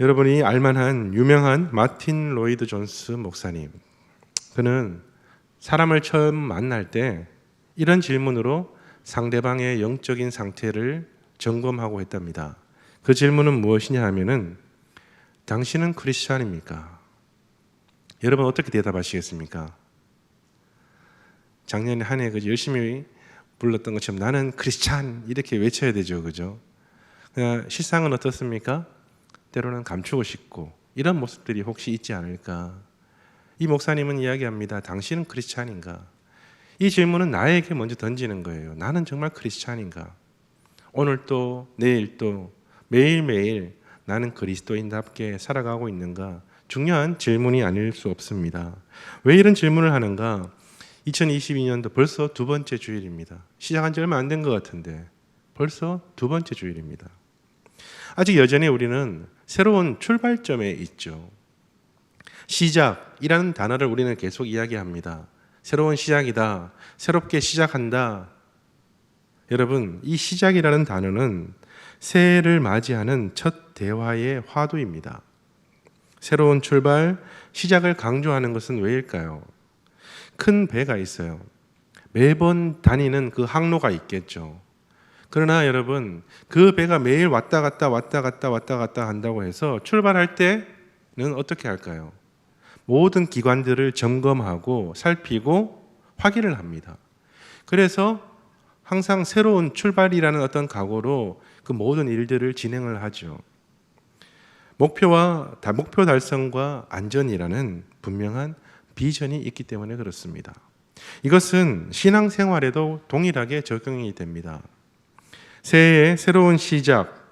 여러분이 알만한 유명한 마틴 로이드 존스 목사님. 그는 사람을 처음 만날 때 이런 질문으로 상대방의 영적인 상태를 점검하고 했답니다. 그 질문은 무엇이냐 하면은 당신은 크리스찬입니까? 여러분 어떻게 대답하시겠습니까? 작년에 한 해 그 열심히 불렀던 것처럼 나는 크리스찬 이렇게 외쳐야 되죠, 그죠? 실상은 어떻습니까? 때로는 감추고 싶고 이런 모습들이 혹시 있지 않을까? 이 목사님은 이야기합니다. 당신은 크리스찬인가? 이 질문은 나에게 먼저 던지는 거예요. 나는 정말 크리스찬인가? 오늘 또 내일 또 매일매일 나는 그리스도인답게 살아가고 있는가? 중요한 질문이 아닐 수 없습니다. 왜 이런 질문을 하는가? 2022년도 벌써 두 번째 주일입니다. 시작한 지 얼마 안 된 것 같은데 벌써 두 번째 주일입니다. 아직 여전히 우리는 새로운 출발점에 있죠. 시작이라는 단어를 우리는 계속 이야기합니다. 새로운 시작이다. 새롭게 시작한다. 여러분, 이 시작이라는 단어는 새해를 맞이하는 첫 대화의 화두입니다. 새로운 출발, 시작을 강조하는 것은 왜일까요? 큰 배가 있어요. 매번 다니는 그 항로가 있겠죠. 그러나 여러분, 그 배가 매일 왔다 갔다 왔다 갔다 왔다 갔다 한다고 해서 출발할 때는 어떻게 할까요? 모든 기관들을 점검하고 살피고 확인을 합니다. 그래서 항상 새로운 출발이라는 어떤 각오로 그 모든 일들을 진행을 하죠. 목표와 목표 달성과 안전이라는 분명한 비전이 있기 때문에 그렇습니다. 이것은 신앙생활에도 동일하게 적용이 됩니다. 새해의 새로운 시작,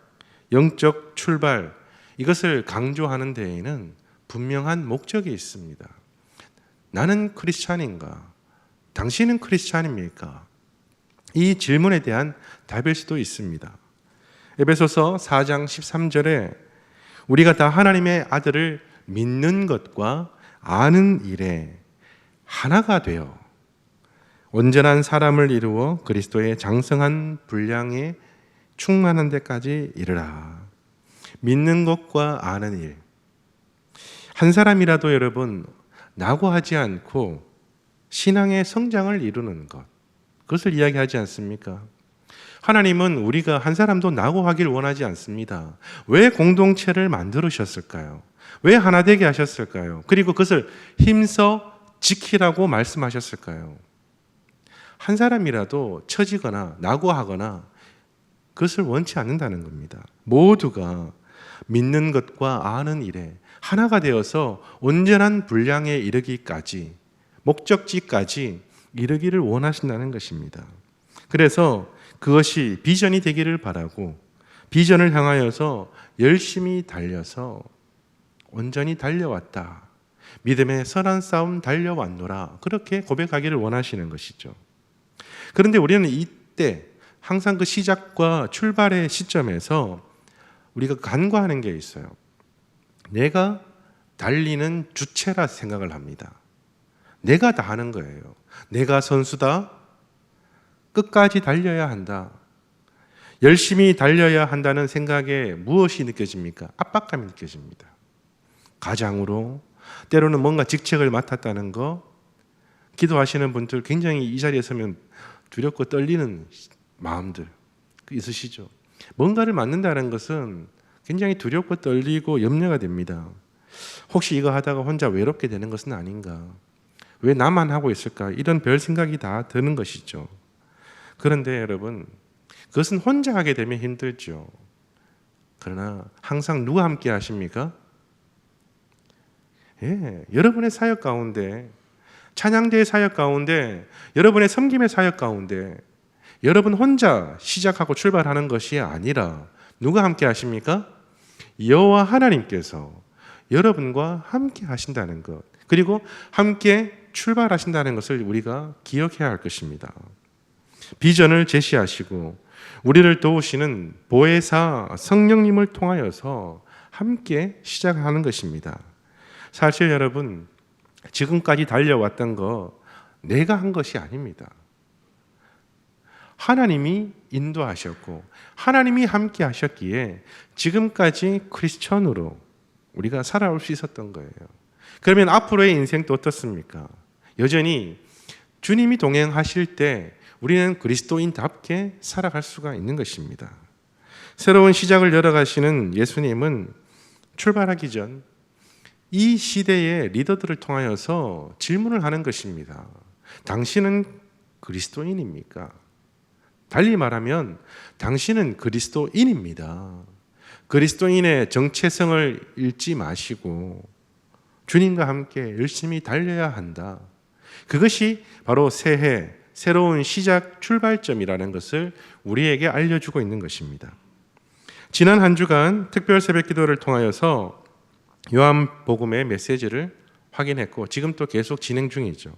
영적 출발, 이것을 강조하는 데에는 분명한 목적이 있습니다. 나는 크리스찬인가? 당신은 크리스찬입니까? 이 질문에 대한 답일 수도 있습니다. 에베소서 4장 13절에 우리가 다 하나님의 아들을 믿는 것과 아는 일에 하나가 되어 온전한 사람을 이루어 그리스도의 장성한 분량에 충만한 데까지 이르라. 믿는 것과 아는 일. 한 사람이라도 여러분 낙오하지 않고 신앙의 성장을 이루는 것. 그것을 이야기하지 않습니까? 하나님은 우리가 한 사람도 낙오하길 원하지 않습니다. 왜 공동체를 만들으셨을까요? 왜 하나 되게 하셨을까요? 그리고 그것을 힘써 지키라고 말씀하셨을까요? 한 사람이라도 처지거나 낙오하거나 그것을 원치 않는다는 겁니다. 모두가 믿는 것과 아는 일에 하나가 되어서 온전한 분량에 이르기까지 목적지까지 이르기를 원하신다는 것입니다. 그래서 그것이 비전이 되기를 바라고 비전을 향하여서 열심히 달려서 온전히 달려왔다. 믿음의 선한 싸움 달려왔노라. 그렇게 고백하기를 원하시는 것이죠. 그런데 우리는 이때 항상 그 시작과 출발의 시점에서 우리가 간과하는 게 있어요. 내가 달리는 주체라 생각을 합니다. 내가 다 하는 거예요. 내가 선수다. 끝까지 달려야 한다. 열심히 달려야 한다는 생각에 무엇이 느껴집니까? 압박감이 느껴집니다. 가장으로 때로는 뭔가 직책을 맡았다는 거 기도하시는 분들 굉장히 이 자리에 서면 두렵고 떨리는 마음들 있으시죠. 뭔가를 맡는다는 것은 굉장히 두렵고 떨리고 염려가 됩니다. 혹시 이거 하다가 혼자 외롭게 되는 것은 아닌가? 왜 나만 하고 있을까? 이런 별 생각이 다 드는 것이죠. 그런데 여러분, 그것은 혼자 하게 되면 힘들죠. 그러나 항상 누가 함께 하십니까? 예, 여러분의 사역 가운데, 찬양대의 사역 가운데, 여러분의 섬김의 사역 가운데, 여러분 혼자 시작하고 출발하는 것이 아니라 누가 함께 하십니까? 여호와 하나님께서 여러분과 함께 하신다는 것, 그리고 함께 출발하신다는 것을 우리가 기억해야 할 것입니다. 비전을 제시하시고 우리를 도우시는 보혜사 성령님을 통하여서 함께 시작하는 것입니다. 사실 여러분 지금까지 달려왔던 거 내가 한 것이 아닙니다. 하나님이 인도하셨고 하나님이 함께 하셨기에 지금까지 크리스천으로 우리가 살아올 수 있었던 거예요. 그러면 앞으로의 인생도 어떻습니까? 여전히 주님이 동행하실 때 우리는 그리스도인답게 살아갈 수가 있는 것입니다. 새로운 시작을 열어가시는 예수님은 출발하기 전 이 시대의 리더들을 통하여서 질문을 하는 것입니다. 당신은 그리스도인입니까? 달리 말하면 당신은 그리스도인입니다. 그리스도인의 정체성을 잃지 마시고 주님과 함께 열심히 달려야 한다. 그것이 바로 새해, 새로운 시작 출발점이라는 것을 우리에게 알려주고 있는 것입니다. 지난 한 주간 특별 새벽 기도를 통하여서 요한복음의 메시지를 확인했고 지금 또 계속 진행 중이죠.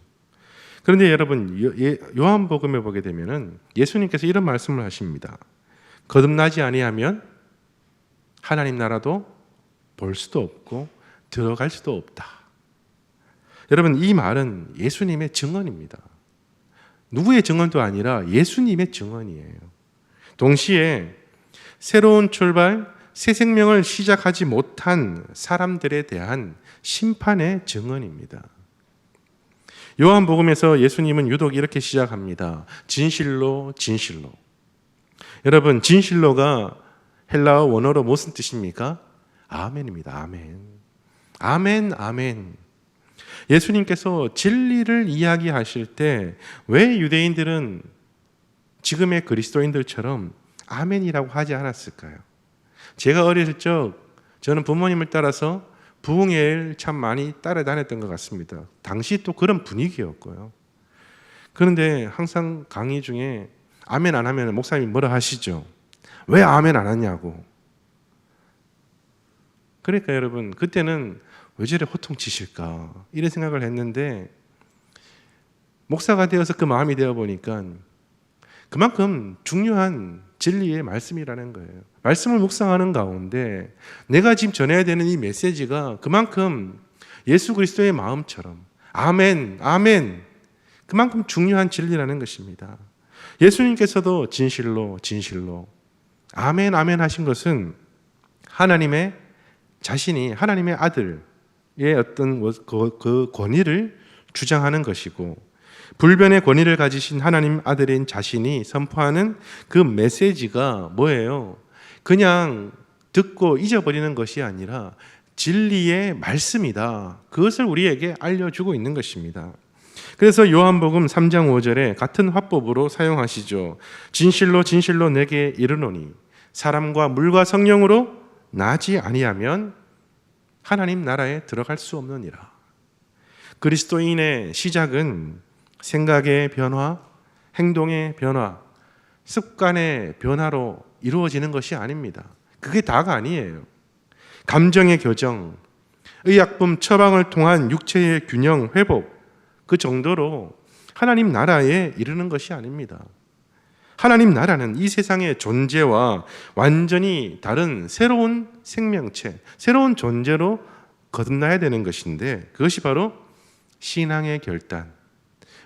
그런데 여러분 요- 예- 요한복음에 보게 되면은 예수님께서 이런 말씀을 하십니다. 거듭나지 아니하면 하나님 나라도 볼 수도 없고 들어갈 수도 없다. 여러분 이 말은 예수님의 증언입니다. 누구의 증언도 아니라 예수님의 증언이에요. 동시에 새로운 출발, 새 생명을 시작하지 못한 사람들에 대한 심판의 증언입니다. 요한복음에서 예수님은 유독 이렇게 시작합니다. 진실로 진실로. 여러분 진실로가 헬라어 원어로 무슨 뜻입니까? 아멘입니다. 아멘. 아멘 아멘. 예수님께서 진리를 이야기하실 때 왜 유대인들은 지금의 그리스도인들처럼 아멘이라고 하지 않았을까요? 제가 어렸을 적 저는 부모님을 따라서 부흥회를 참 많이 따라다녔던 것 같습니다. 당시 또 그런 분위기였고요. 그런데 항상 강의 중에 아멘 안 하면 목사님이 뭐라 하시죠? 왜 아멘 안 하냐고. 그러니까 여러분 그때는 왜 저래 호통치실까 이런 생각을 했는데 목사가 되어서 그 마음이 되어 보니까 그만큼 중요한 진리의 말씀이라는 거예요. 말씀을 묵상하는 가운데 내가 지금 전해야 되는 이 메시지가 그만큼 예수 그리스도의 마음처럼 아멘, 아멘. 그만큼 중요한 진리라는 것입니다. 예수님께서도 진실로, 진실로, 아멘, 아멘 하신 것은 하나님의 자신이 하나님의 아들의 어떤 그, 그 권위를 주장하는 것이고 불변의 권위를 가지신 하나님 아들인 자신이 선포하는 그 메시지가 뭐예요? 그냥 듣고 잊어버리는 것이 아니라 진리의 말씀이다. 그것을 우리에게 알려주고 있는 것입니다. 그래서 요한복음 3장 5절에 같은 화법으로 사용하시죠. 진실로 진실로 내게 이르노니 사람과 물과 성령으로 나지 아니하면 하나님 나라에 들어갈 수 없느니라. 그리스도인의 시작은 생각의 변화, 행동의 변화, 습관의 변화로 이루어지는 것이 아닙니다. 그게 다가 아니에요. 감정의 교정, 의약품 처방을 통한 육체의 균형 회복, 그 정도로 하나님 나라에 이르는 것이 아닙니다. 하나님 나라는 이 세상의 존재와 완전히 다른 새로운 생명체, 새로운 존재로 거듭나야 되는 것인데 그것이 바로 신앙의 결단,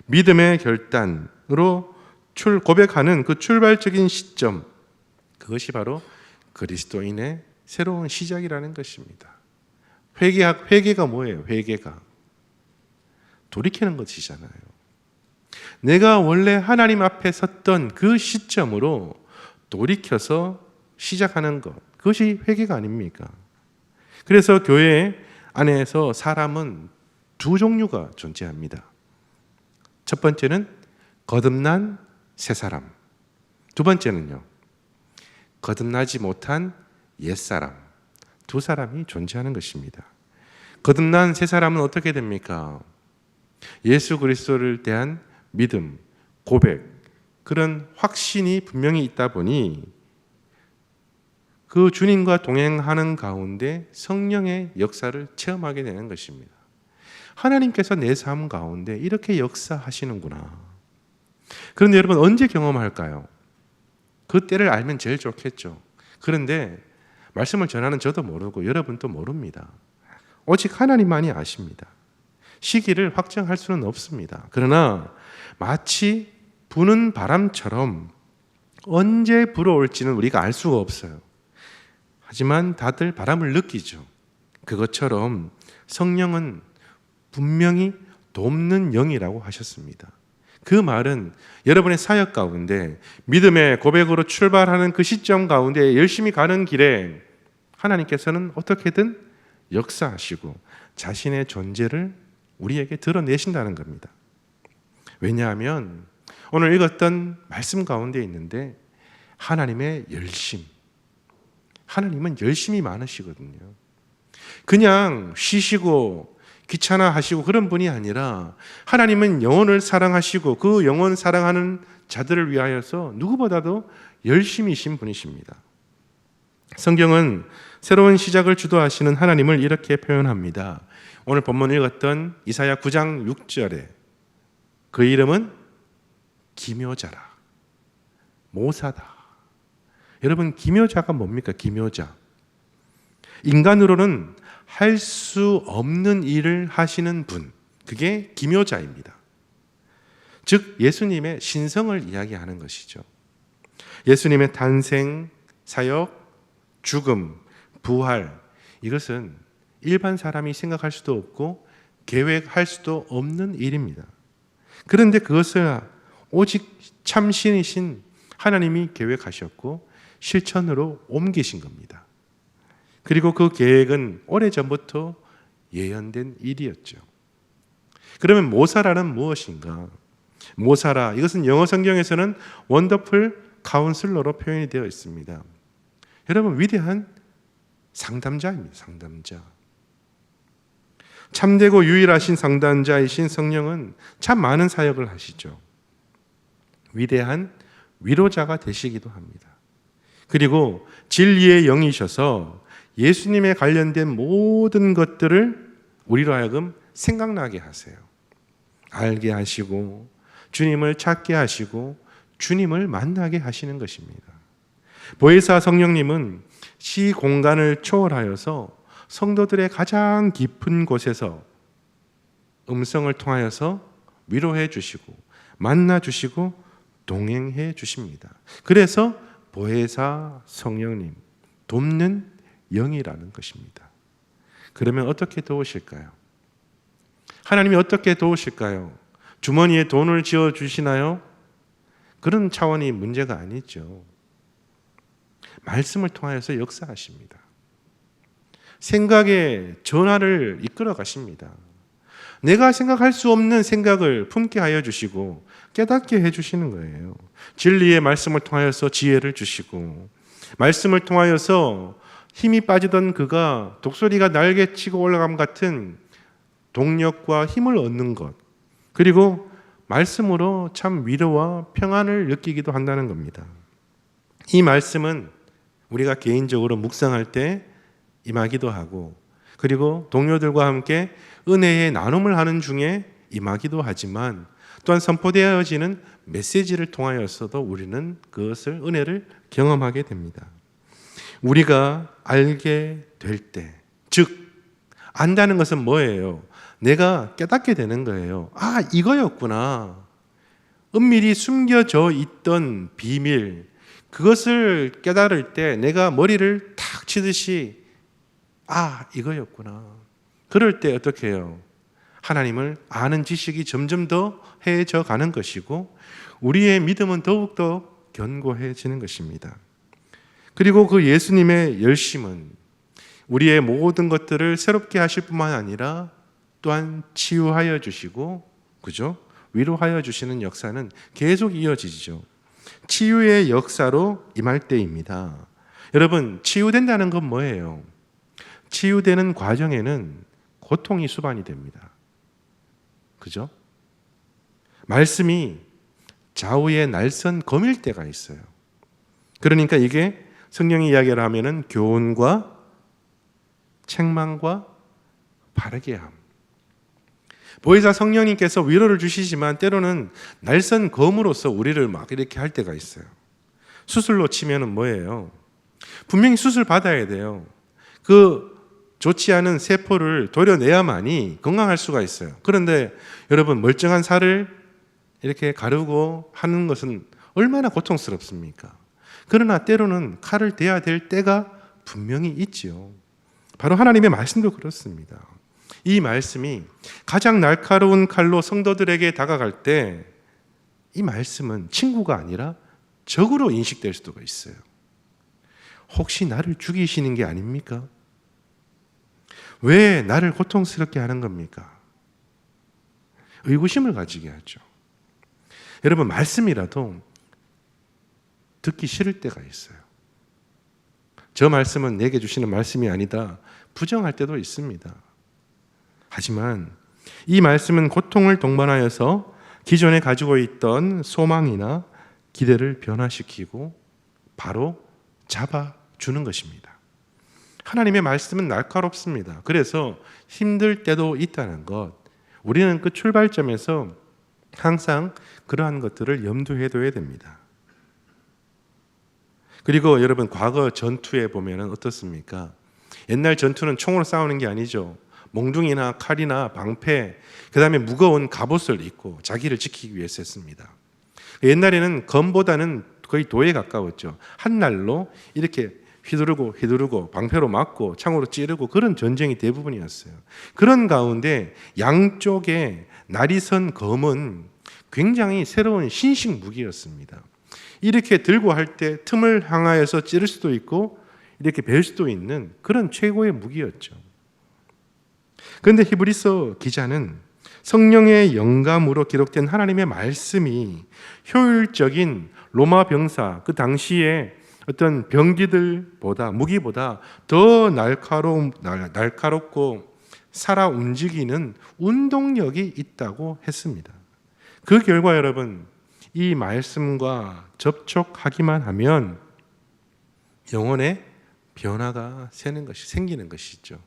믿음의 결단으로 출 고백하는 그 출발적인 시점 그것이 바로 그리스도인의 새로운 시작이라는 것입니다. 회개학 회개가 뭐예요? 회개가 돌이키는 것이잖아요. 내가 원래 하나님 앞에 섰던 그 시점으로 돌이켜서 시작하는 것 그것이 회개가 아닙니까? 그래서 교회 안에서 사람은 두 종류가 존재합니다. 첫 번째는 거듭난 새 사람. 두 번째는요. 거듭나지 못한 옛 사람. 두 사람이 존재하는 것입니다. 거듭난 새 사람은 어떻게 됩니까? 예수 그리스도를 대한 믿음, 고백, 그런 확신이 분명히 있다 보니 그 주님과 동행하는 가운데 성령의 역사를 체험하게 되는 것입니다. 하나님께서 내 삶 가운데 이렇게 역사하시는구나. 그런데 여러분 언제 경험할까요? 그 때를 알면 제일 좋겠죠. 그런데 말씀을 전하는 저도 모르고 여러분도 모릅니다. 오직 하나님만이 아십니다. 시기를 확정할 수는 없습니다. 그러나 마치 부는 바람처럼 언제 불어올지는 우리가 알 수가 없어요. 하지만 다들 바람을 느끼죠. 그것처럼 성령은 분명히 돕는 영이라고 하셨습니다. 그 말은 여러분의 사역 가운데 믿음의 고백으로 출발하는 그 시점 가운데 열심히 가는 길에 하나님께서는 어떻게든 역사하시고 자신의 존재를 우리에게 드러내신다는 겁니다. 왜냐하면 오늘 읽었던 말씀 가운데 있는데 하나님의 열심. 하나님은 열심이 많으시거든요. 그냥 쉬시고 귀찮아 하시고 그런 분이 아니라 하나님은 영혼을 사랑하시고 그 영혼 사랑하는 자들을 위하여서 누구보다도 열심이신 분이십니다. 성경은 새로운 시작을 주도하시는 하나님을 이렇게 표현합니다. 오늘 본문 읽었던 이사야 9장 6절에 그 이름은 기묘자라. 모사다. 여러분 기묘자가 뭡니까? 기묘자. 인간으로는 할 수 없는 일을 하시는 분. 그게 기묘자입니다. 즉 예수님의 신성을 이야기하는 것이죠. 예수님의 탄생, 사역, 죽음, 부활 이것은 일반 사람이 생각할 수도 없고 계획할 수도 없는 일입니다. 그런데 그것을 오직 참신이신 하나님이 계획하셨고 실천으로 옮기신 겁니다. 그리고 그 계획은 오래전부터 예언된 일이었죠. 그러면 모사라는 무엇인가? 모사라 이것은 영어 성경에서는 원더풀 카운슬러로 표현이 되어 있습니다. 여러분 위대한 상담자입니다. 상담자. 참되고 유일하신 상담자이신 성령은 참 많은 사역을 하시죠. 위대한 위로자가 되시기도 합니다. 그리고 진리의 영이셔서 예수님에 관련된 모든 것들을 우리로 하여금 생각나게 하세요. 알게 하시고 주님을 찾게 하시고 주님을 만나게 하시는 것입니다. 보혜사 성령님은 시 공간을 초월하여서 성도들의 가장 깊은 곳에서 음성을 통하여서 위로해 주시고 만나 주시고 동행해 주십니다. 그래서 보혜사 성령님 돕는 영이라는 것입니다. 그러면 어떻게 도우실까요? 하나님이 어떻게 도우실까요? 주머니에 돈을 지어 주시나요? 그런 차원이 문제가 아니죠. 말씀을 통하여서 역사하십니다. 생각의 전화를 이끌어 가십니다. 내가 생각할 수 없는 생각을 품게 하여 주시고 깨닫게 해 주시는 거예요. 진리의 말씀을 통하여서 지혜를 주시고 말씀을 통하여서 힘이 빠지던 그가 독소리가 날개 치고 올라감 같은 동력과 힘을 얻는 것 그리고 말씀으로 참 위로와 평안을 느끼기도 한다는 겁니다. 이 말씀은 우리가 개인적으로 묵상할 때 임하기도 하고 그리고 동료들과 함께 은혜의 나눔을 하는 중에 임하기도 하지만 또한 선포되어지는 메시지를 통하여서도 우리는 그것을 은혜를 경험하게 됩니다. 우리가 알게 될 때, 즉 안다는 것은 뭐예요? 내가 깨닫게 되는 거예요. 아, 이거였구나. 은밀히 숨겨져 있던 비밀, 그것을 깨달을 때 내가 머리를 탁 치듯이 아, 이거였구나. 그럴 때 어떻게 해요? 하나님을 아는 지식이 점점 더 해져 가는 것이고 우리의 믿음은 더욱더 견고해지는 것입니다. 그리고 그 예수님의 열심은 우리의 모든 것들을 새롭게 하실 뿐만 아니라 또한 치유하여 주시고 그죠? 위로하여 주시는 역사는 계속 이어지죠. 치유의 역사로 임할 때입니다. 여러분, 치유된다는 건 뭐예요? 치유되는 과정에는 고통이 수반이 됩니다. 그죠? 말씀이 좌우에 날선 검일 때가 있어요. 그러니까 이게 성령이 이야기를 하면은 교훈과 책망과 바르게 함. 보혜사 성령님께서 위로를 주시지만 때로는 날선 검으로서 우리를 막 이렇게 할 때가 있어요. 수술로 치면은 뭐예요? 분명히 수술 받아야 돼요. 그 좋지 않은 세포를 도려내야만이 건강할 수가 있어요. 그런데 여러분 멀쩡한 살을 이렇게 가르고 하는 것은 얼마나 고통스럽습니까? 그러나 때로는 칼을 대야 될 때가 분명히 있지요. 바로 하나님의 말씀도 그렇습니다. 이 말씀이 가장 날카로운 칼로 성도들에게 다가갈 때 이 말씀은 친구가 아니라 적으로 인식될 수도 있어요. 혹시 나를 죽이시는 게 아닙니까? 왜 나를 고통스럽게 하는 겁니까? 의구심을 가지게 하죠. 여러분, 말씀이라도 듣기 싫을 때가 있어요. 저 말씀은 내게 주시는 말씀이 아니다. 부정할 때도 있습니다. 하지만 이 말씀은 고통을 동반하여서 기존에 가지고 있던 소망이나 기대를 변화시키고 바로 잡아주는 것입니다. 하나님의 말씀은 날카롭습니다. 그래서 힘들 때도 있다는 것. 우리는 그 출발점에서 항상 그러한 것들을 염두에 둬야 됩니다. 그리고 여러분 과거 전투에 보면은 어떻습니까? 옛날 전투는 총으로 싸우는 게 아니죠. 몽둥이나 칼이나 방패, 그 다음에 무거운 갑옷을 입고 자기를 지키기 위해서 했습니다. 옛날에는 검보다는 거의 도에 가까웠죠. 한 날로 이렇게 휘두르고 휘두르고 방패로 맞고 창으로 찌르고 그런 전쟁이 대부분이었어요. 그런 가운데 양쪽에 날이 선 검은 굉장히 새로운 신식 무기였습니다. 이렇게 들고 할 때 틈을 향하여서 찌를 수도 있고 이렇게 벨 수도 있는 그런 최고의 무기였죠. 그런데 히브리서 기자는 성령의 영감으로 기록된 하나님의 말씀이 효율적인 로마 병사 그 당시에 어떤 병기들보다 무기보다 더 날카로운 날카롭고 살아 움직이는 운동력이 있다고 했습니다. 그 결과 여러분 이 말씀과 접촉하기만 하면 영혼의 변화가 새는 것이 생기는 것이죠.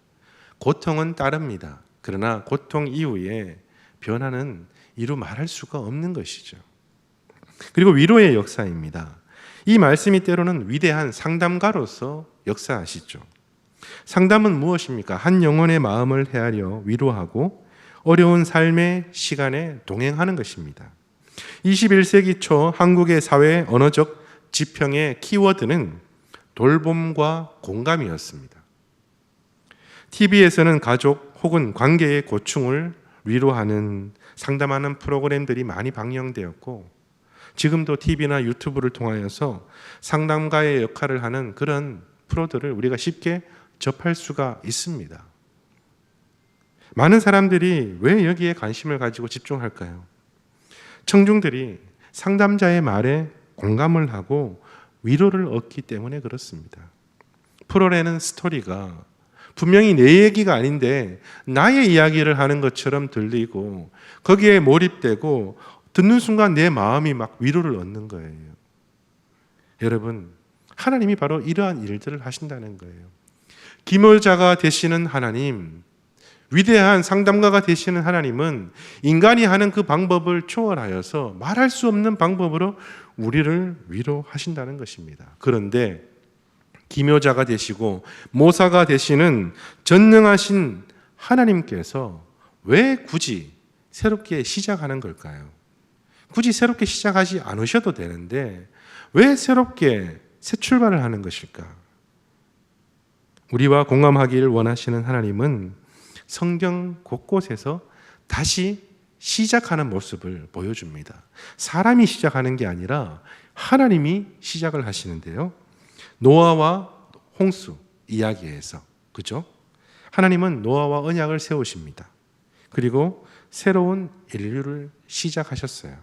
고통은 따릅니다. 그러나 고통 이후에 변화는 이루 말할 수가 없는 것이죠. 그리고 위로의 역사입니다. 이 말씀이 때로는 위대한 상담가로서 역사하시죠. 상담은 무엇입니까? 한 영혼의 마음을 헤아려 위로하고 어려운 삶의 시간에 동행하는 것입니다. 21세기 초 한국의 사회 언어적 지평의 키워드는 돌봄과 공감이었습니다. TV에서는 가족 혹은 관계의 고충을 위로하는 상담하는 프로그램들이 많이 방영되었고 지금도 TV나 유튜브를 통하여서 상담가의 역할을 하는 그런 프로들을 우리가 쉽게 접할 수가 있습니다. 많은 사람들이 왜 여기에 관심을 가지고 집중할까요? 청중들이 상담자의 말에 공감을 하고 위로를 얻기 때문에 그렇습니다. 프로라는 스토리가 분명히 내 얘기가 아닌데 나의 이야기를 하는 것처럼 들리고 거기에 몰입되고 듣는 순간 내 마음이 막 위로를 얻는 거예요. 여러분, 하나님이 바로 이러한 일들을 하신다는 거예요. 기mol자가 되시는 하나님, 위대한 상담가가 되시는 하나님은 인간이 하는 그 방법을 초월하여서 말할 수 없는 방법으로 우리를 위로하신다는 것입니다. 그런데 기묘자가 되시고 모사가 되시는 전능하신 하나님께서 왜 굳이 새롭게 시작하는 걸까요? 굳이 새롭게 시작하지 않으셔도 되는데 왜 새롭게 새 출발을 하는 것일까? 우리와 공감하기를 원하시는 하나님은 성경 곳곳에서 다시 시작하는 모습을 보여줍니다. 사람이 시작하는 게 아니라 하나님이 시작을 하시는데요. 노아와 홍수 이야기에서 그죠? 하나님은 노아와 언약을 세우십니다. 그리고 새로운 인류를 시작하셨어요.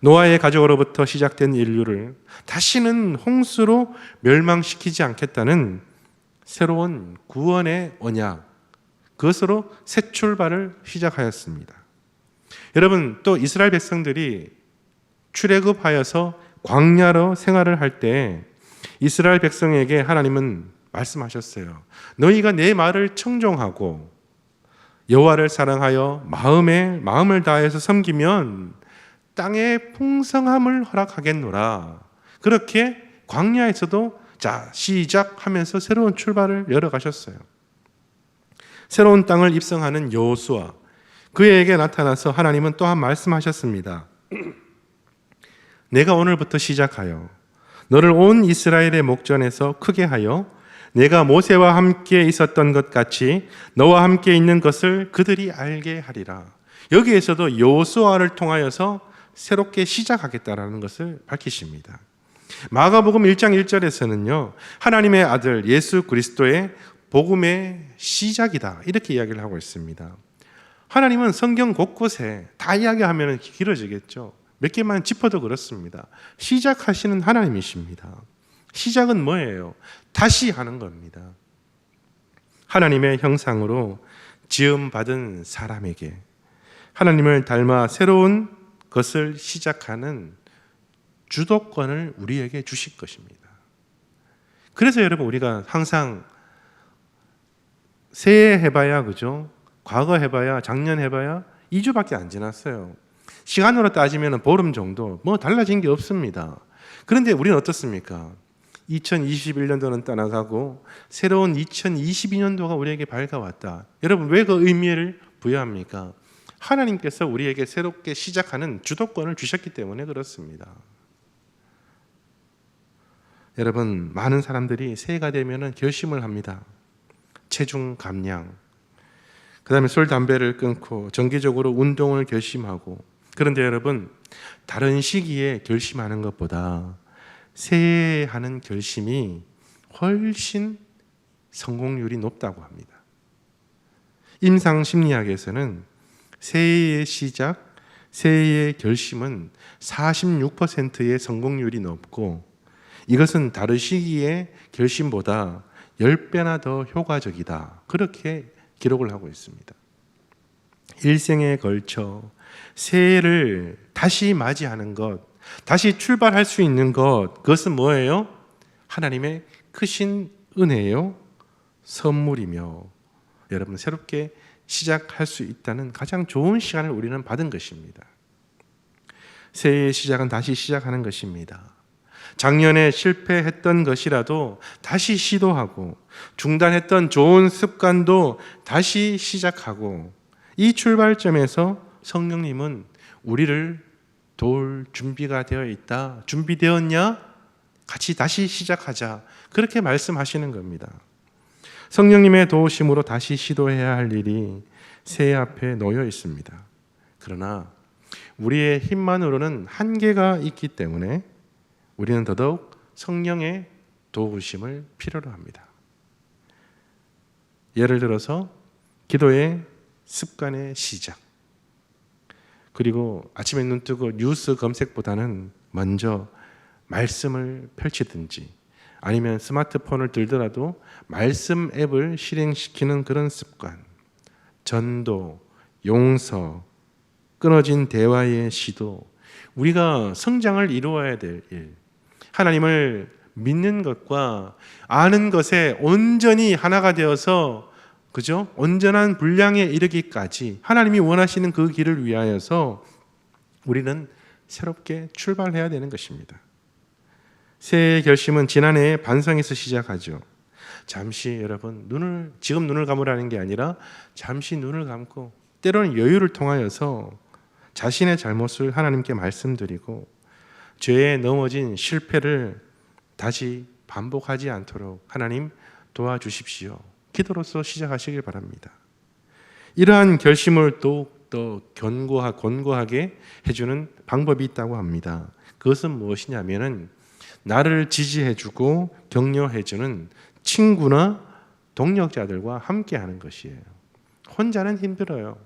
노아의 가족으로부터 시작된 인류를 다시는 홍수로 멸망시키지 않겠다는 새로운 구원의 언약, 그것으로 새 출발을 시작하였습니다. 여러분, 또 이스라엘 백성들이 출애굽하여서 광야로 생활을 할 때 이스라엘 백성에게 하나님은 말씀하셨어요. 너희가 내 말을 청종하고 여호와를 사랑하여 마음에 마음을 다해서 섬기면 땅의 풍성함을 허락하겠노라. 그렇게 광야에서도 자 시작하면서 새로운 출발을 열어 가셨어요. 새로운 땅을 입성하는 여호수아 그에게 나타나서 하나님은 또한 말씀하셨습니다. 내가 오늘부터 시작하여 너를 온 이스라엘의 목전에서 크게 하여 내가 모세와 함께 있었던 것 같이 너와 함께 있는 것을 그들이 알게 하리라. 여기에서도 여호수아를 통하여서 새롭게 시작하겠다라는 것을 밝히십니다. 마가복음 1장 1절에서는요. 하나님의 아들 예수 그리스도의 복음의 시작이다. 이렇게 이야기를 하고 있습니다. 하나님은 성경 곳곳에 다 이야기하면 길어지겠죠. 몇 개만 짚어도 그렇습니다. 시작하시는 하나님이십니다. 시작은 뭐예요? 다시 하는 겁니다. 하나님의 형상으로 지음받은 사람에게 하나님을 닮아 새로운 것을 시작하는 주도권을 우리에게 주실 것입니다. 그래서 여러분 우리가 항상 새해 해봐야 그죠? 과거 해봐야 작년 해봐야 2주밖에 안 지났어요. 시간으로 따지면 보름 정도 뭐 달라진 게 없습니다. 그런데 우리는 어떻습니까? 2021년도는 떠나가고 새로운 2022년도가 우리에게 밝아왔다. 여러분 왜 그 의미를 부여합니까? 하나님께서 우리에게 새롭게 시작하는 주도권을 주셨기 때문에 그렇습니다. 여러분 많은 사람들이 새해가 되면 결심을 합니다. 체중 감량, 그 다음에 술, 담배를 끊고 정기적으로 운동을 결심하고 그런데 여러분 다른 시기에 결심하는 것보다 새해 하는 결심이 훨씬 성공률이 높다고 합니다. 임상 심리학에서는 새해의 시작, 새해의 결심은 46%의 성공률이 높고 이것은 다른 시기의 결심보다 10배나 더 효과적이다. 그렇게 기록을 하고 있습니다. 일생에 걸쳐 새해를 다시 맞이하는 것, 다시 출발할 수 있는 것, 그것은 뭐예요? 하나님의 크신 은혜요, 선물이며 여러분 새롭게 시작할 수 있다는 가장 좋은 시간을 우리는 받은 것입니다. 새해의 시작은 다시 시작하는 것입니다. 작년에 실패했던 것이라도 다시 시도하고 중단했던 좋은 습관도 다시 시작하고 이 출발점에서 성령님은 우리를 도울 준비가 되어 있다. 준비되었냐? 같이 다시 시작하자. 그렇게 말씀하시는 겁니다. 성령님의 도우심으로 다시 시도해야 할 일이 새해 앞에 놓여 있습니다. 그러나 우리의 힘만으로는 한계가 있기 때문에 우리는 더더욱 성령의 도우심을 필요로 합니다. 예를 들어서 기도의 습관의 시작. 그리고 아침에 눈 뜨고 뉴스 검색보다는 먼저 말씀을 펼치든지 아니면 스마트폰을 들더라도 말씀 앱을 실행시키는 그런 습관. 전도, 용서, 끊어진 대화의 시도. 우리가 성장을 이루어야 될 일. 하나님을 믿는 것과 아는 것에 온전히 하나가 되어서 그죠? 온전한 분량에 이르기까지 하나님이 원하시는 그 길을 위하여서 우리는 새롭게 출발해야 되는 것입니다. 새해 결심은 지난해 반성에서 시작하죠. 잠시 여러분 눈을 지금 눈을 감으라는 게 아니라 잠시 눈을 감고 때로는 여유를 통하여서 자신의 잘못을 하나님께 말씀드리고 죄에 넘어진 실패를 다시 반복하지 않도록 하나님 도와주십시오. 기도로서 시작하시길 바랍니다. 이러한 결심을 더욱더 견고하, 권고하게 해주는 방법이 있다고 합니다. 그것은 무엇이냐면은 나를 지지해주고 격려해주는 친구나 동력자들과 함께 하는 것이에요. 혼자는 힘들어요.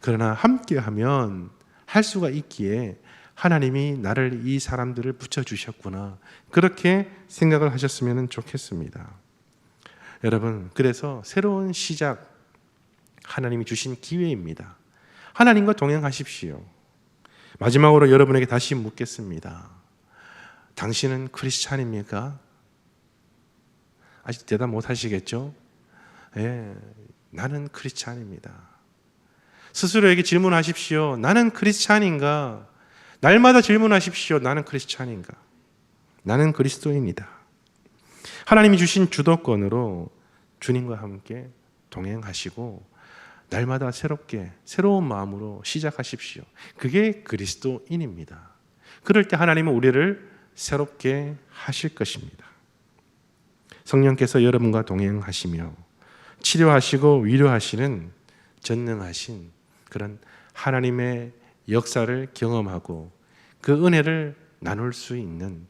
그러나 함께 하면 할 수가 있기에 하나님이 나를 이 사람들을 붙여 주셨구나. 그렇게 생각을 하셨으면 좋겠습니다. 여러분, 그래서 새로운 시작 하나님이 주신 기회입니다. 하나님과 동행하십시오. 마지막으로 여러분에게 다시 묻겠습니다. 당신은 크리스찬입니까? 아직 대답 못 하시겠죠? 예, 나는 크리스찬입니다. 스스로에게 질문하십시오. 나는 크리스찬인가? 날마다 질문하십시오. 나는 크리스찬인가? 나는 그리스도인이다. 하나님이 주신 주도권으로 주님과 함께 동행하시고 날마다 새롭게 새로운 마음으로 시작하십시오. 그게 그리스도인입니다. 그럴 때 하나님은 우리를 새롭게 하실 것입니다. 성령께서 여러분과 동행하시며 치료하시고 위로하시는 전능하신 그런 하나님의 역사를 경험하고 그 은혜를 나눌 수 있는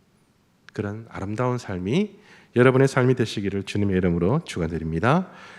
그런 아름다운 삶이 여러분의 삶이 되시기를 주님의 이름으로 축원드립니다.